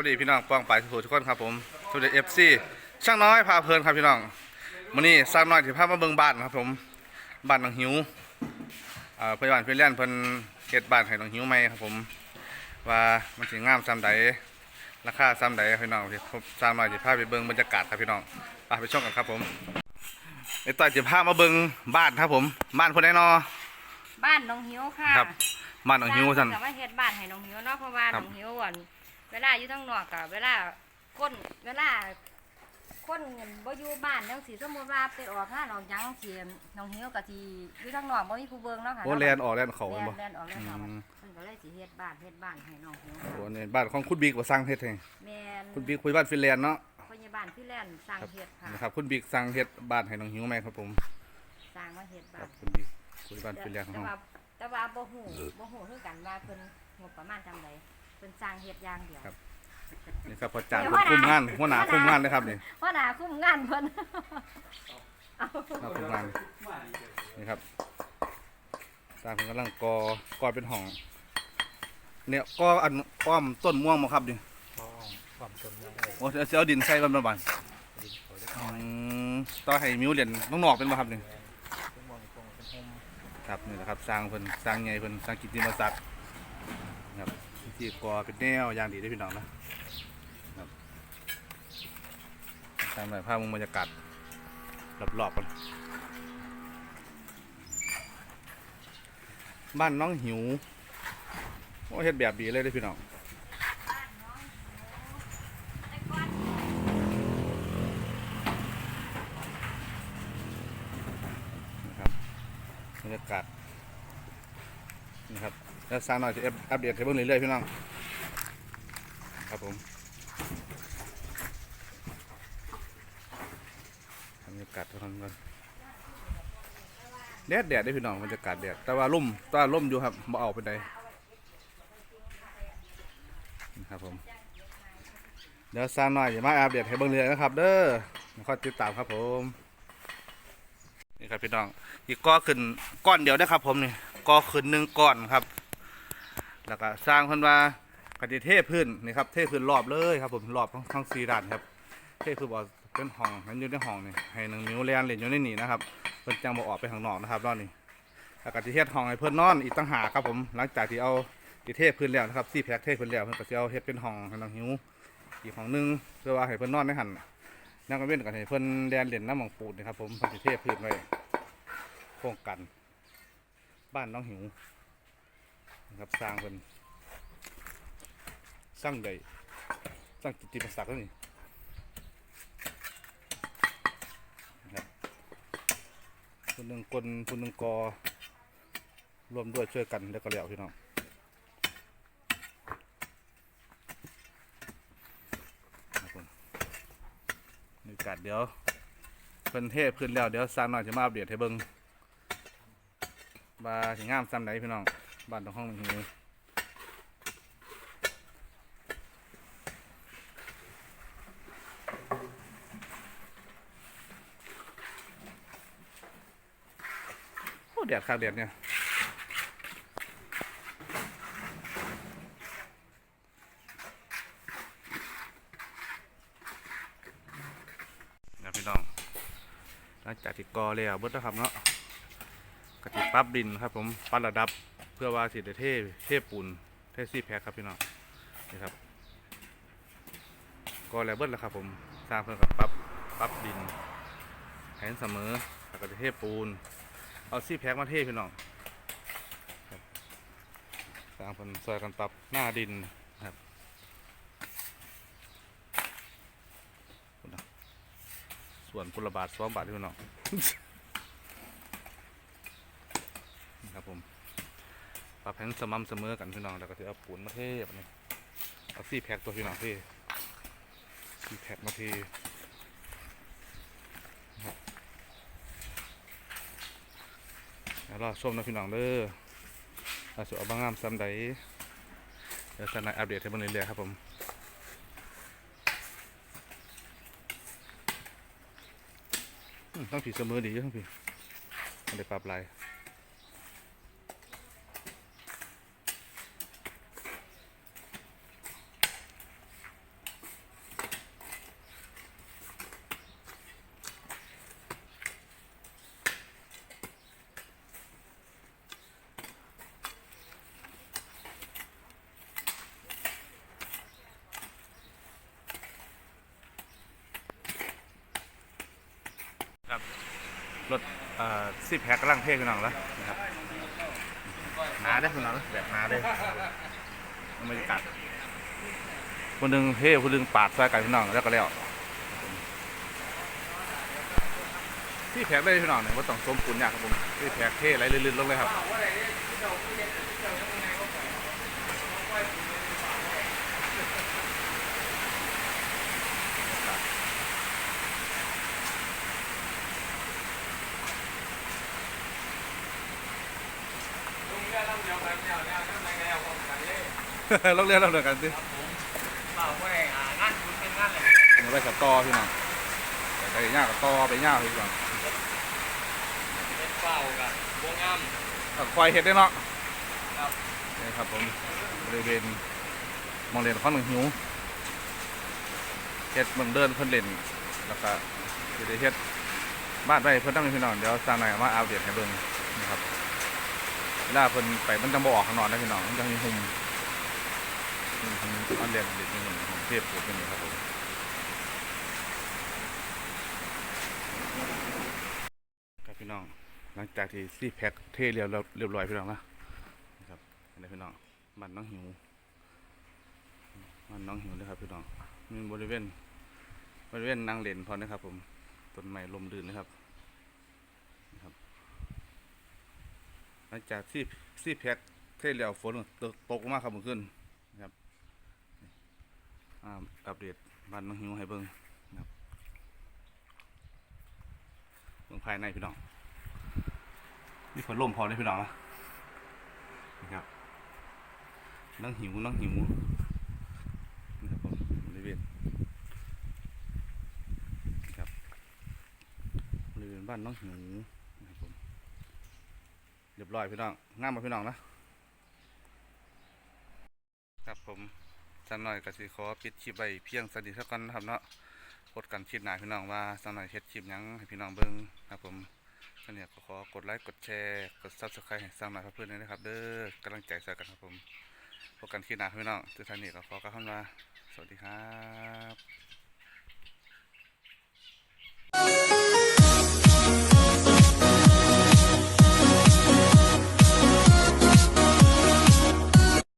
วัสดีพี่น้องป้องปลายทุกทุกคนครับผมสวัสดีเอฟซีช่างน้อยพาเพลินครับพี่น้องมื้อนี้สร้างน้อยสิพามาเบิ่งบ้านครับผมบ้านหนองหิวอ่าพยาบาลเพื่อนเล่นเพิ่นเฮ็ดบ้านให้หนองหิวใหม่ครับผม ว่ามันสิงามซ้ำใดราคาซ้ำใดพี่น้องที่ผมสร้างน้อยสิพาไปเบิ่งบรรยากาศครับพี่น้องไปไปชมกันครับผมไอ้ต่อยสิพามาเบิ่งบ้านครับผม บ้านคนไหนนอบ้านน้องหิวค่ะครับบ้านหนองหิวซั่นแต่ว่าเฮ็ดบ้านให้น้องหิวเนาะเพราะว่าครัน้บองหิวอะ เวลาอยู่ทั้งนอกกับเวลาคนเวลา คนบ่อยู่บ้านจังซี่สมมุติว่าไปออกงานออกหยังสิน้องหิวก็สิอยู่ทั้งนอกบ่มีผู้เบิ่งเนาะค่ะโอ้แลนออกแลนเขาแลแม่นบ่นแลนออกแลนเข้าอืม เพิ่นก็เลยสิเฮ็ดบ้านเฮ็ดบ้านให้น้องหิวโอ้นี่บ้านของคุณบิ๊กว่าสร้างเฮ็ดให้แม่นคุณบิ๊กคุยบ้านฟินแลนด์เนาะพยาบาลที่แลนด์สร้างเฮ็ดค่ะนะครับคุณบิ๊กสั่งเฮ็ดบ้านให้น้องหิวไหมครับผมสร้างมาเฮ็ดคบ้ารัน บคุณบิ๊กคุยบ้านฟินแลนด์ของแต่เรา ว่าแต่ว่าบ่ฮู้บ่ฮู้คือกันว่าเพิ่นงบประมาณจำใด เพิ่นสร้างเฮ็ดอย่างเดียวนี่ครับพอจ่าคุมงานหัวหน้าคุมงานเลยครับนี่เพราะหนาคุ้มงานเพิ่นเอาเราคุมงานนี่ครับตามเพิ่นกำลังก่อก่อเป็นห้อง เนี่ยก่ออันอ้อมต้นม่วงมาครับนี่ความต้นไม้โอ้เอาสิเอาดินใส่กันประมาณดินเขาได้อืมต่อให้มิวเรียนน้องนอกเป็นบ่ครับนี่เป็นมองตรงเป็นโฮมครับนี่แหละครับสร้างเพิ่นสร้างใหญ่เพิ่นสร้างกิตติมศักดิ์ครับ ที่กอเป็นแนวอย่างดีเด้พี่น้องนะครับตามแบบภาพมุมบรรยากาศรอบๆกันบ้านน้องหิวโอ้เฮ็ดแบบดีเลยเด้พี่น้องนะครับบรรยากาศนะครับ แล้วสร้างหน่อยจะอัปเดตให้เบิ่งเรื่อยๆพี่น้อง ครับผมบรรยากาศเท่านั้นกันแดดแดดได้พี่น้องบรรยากาศแดดแต่ว่าล่มแตว่าล่มอยู่ครับบ่เอาไปใดนครับผมเดี๋ยวสร้างหน่อยจะมาอัปเดตให้เบิ่งเรื่อยนะครับ เด้อคอยติดตามครับผมนี่ครับพี่น้องอีกก้อขึ้นก้อนเดียวนะครับ ผมนี่ก้อขึ้นหนึ่งก้อนครับ แล้วก็สร้างเพิ่นว่ากติเทพื้นนี่ครับเทพื้นรอบเลยครับผมรอบทั้งทั้งสี่ด้านครับ เทพื้นบ่เป็นห้องนั้นอยู่ในห้องนี่ให้หนึ่งนิ้วเรียนเล่นอยู่ในนี่นะครับเพิ่นจังบ่ออกไปข้างนอกนะครับรอบนี้แล้วก็สิเทศห้องให้เพิ่นนอนอีกต่างหากครับผมหลังจากที่เอาติเทพื้นแล้วนะครับซี่แพ็คเทพื้นแล้วเพิ่นก็สิเอาเฮ็ดเป็นห้องให้น้องหิวอีกห้องนึงเพื่อว่าให้เพิ่นนอนในหั่นนั่งกันเว้นกันให้เพิ่นแดนเหรียนเล่นน้ำหมองปูดนะครับผมเพิ่นสิเทพื้นไว้โครงกันบ้านน้องหิว นะครับสร้างเพิ่นสร้างใดสร้างกิตติมศักแล้วนี่นะครับคนหนึ่งคนคนหนึ่งกอรวมด้วยช่วยกันแล้วก็แล้วพี่น้องครับผมในกาศเดี๋ยวเพิ่นเทพขึ้นแล้วเดี๋ยวสร้างหน่อยจะมาอัปเดตให้เบิ่งว่าสิงามซ้ำไหนพี่น้อง บ้านตรงห้องนี้โอ้แดดข้างแดดเนี่ยนะพี่น้องหลังจากที่กอแล้วเบิดแล้วครับเนาะกระติปั๊บดินครับผมปรับระดับ เพื่อว่าสิได้เทเทปูนเทซี่แพ็คครับพี่น้องนี่ครับกอแล้วเบิดแล้วครับผมสร้างเพื่อกับปรับปรับดินแผนเสมอแล้วก็จะเทปูน เอาซี่แพ็กมาเทพี่น้องสร้างผลซอยกันปรับหน้าดินครับส่วนพุละบาทสองบาทพี่น้องนะครับผม รับให้มันสม่ำเสมอกันพี่น้องแล้วก็จะเอาปูนมาเทแบบนี้เอาซี่แพ็กตัวพี่น้องเทซี่แพ็กมาเทเดี๋ยวรอชมนะพี่น้องเด้อเราจะเอาบางงามซ้ำใดเดี๋ยวสนายอัปเดตให้เบิ่งเรื่อยๆครับผมต้องผีเสมอดีอยู่ต้องผีไม่ได้ปรับลาย รถ เอ่อสิบแพ็กกำลังเทพี่น้องแล้วนะครับหนาได้อพี่น้องแบบหนาได้บรรยากาศคนหนึ่งเทคนหนึ่งปาดซอยกันพี่น้องแล้วก็แล้วที่แพ็กได้พี่น้องเนี่ยว่าต้องสมปูนยากครับผมที่แพ็กเทไหลลื่นๆลงเลยครับ ลองเรียนลองเรียนกันสิเปล่าไม่งานคุณเป็นงานอะไรเอาไปกับต่อพี่น้องไปไปย่างกับต่อไปย่างพี่น้องเป็นเปล่ากับวงงามก็ควายเห็ดได้เนาะครับนี่ครับผมบริเวณมองเรียนข้อนหนึ่งหิวเฮ็ดเมืองเดินเพิ่นเล่นแล้วก็สิได้เฮ็ดบ้านไว้เพิ่นต้องมีพี่น้องเดี๋ยวสร้างหน่อยเอามาอัปเดตให้เบิ่งนะครับเวลาเพิ่นไปมันจะบ่ออกข้างนอกนะพี่น้องมันจะมีหุ่มนี่หุ่ม อันเรียนเด็กนี่หุ่มเทพปลูกนี่ครับผมครับพี่น้อง หลังจากที่ซีแพ็คเทเรียบร้อยเรียบร้อยพี่น้องนะนะครับเห็นไหมพี่น้องบ้านน้องหิวบ้านน้องหิวเลยครับพี่น้องมีบริเวณบริเวณนางเลนพอนะครับ ผมต้นไม้ลมลื่นนะครับนะครับ หลังจากซี่ซีแพ็คเทเรียบฝนตกตกมากครับเมื่อคืน อ่าอัปเดตบ้านน้องหิวให้เบิ่งนะครับเบิ่งภายในพี่น้องนี่ฝนลมพอได้พี่น้องนะนะครับนั่งหิวนั่งหิวนะครับผมบริเวณนะครับบริเวณบ้านน้องหิวนะครับผมเรียบร้อยพี่น้องงามมาพี่น้องนะครับผม สักหน่อยก็สิขอปิดคลิปไว้เพียงสนิทเท่ากันนะครับเนาะพดกันคลิปหนาพี่น้องว่าสักหน่อยเฮ็ดคลิปยังให้พี่น้องเบิ่งครับผมก็เนี่ยก็ขอกดไลค์กดแชร์กดซับสไครต์ให้สร้างหน่อยเพื่อนๆด้วยนะครับ เด้อกำลังใจใส่กันครับผมพบกันคลิปหนาพี่น้องทุกท่านนี่ก็ขอกล่าวคำว่าสวัสดีครับ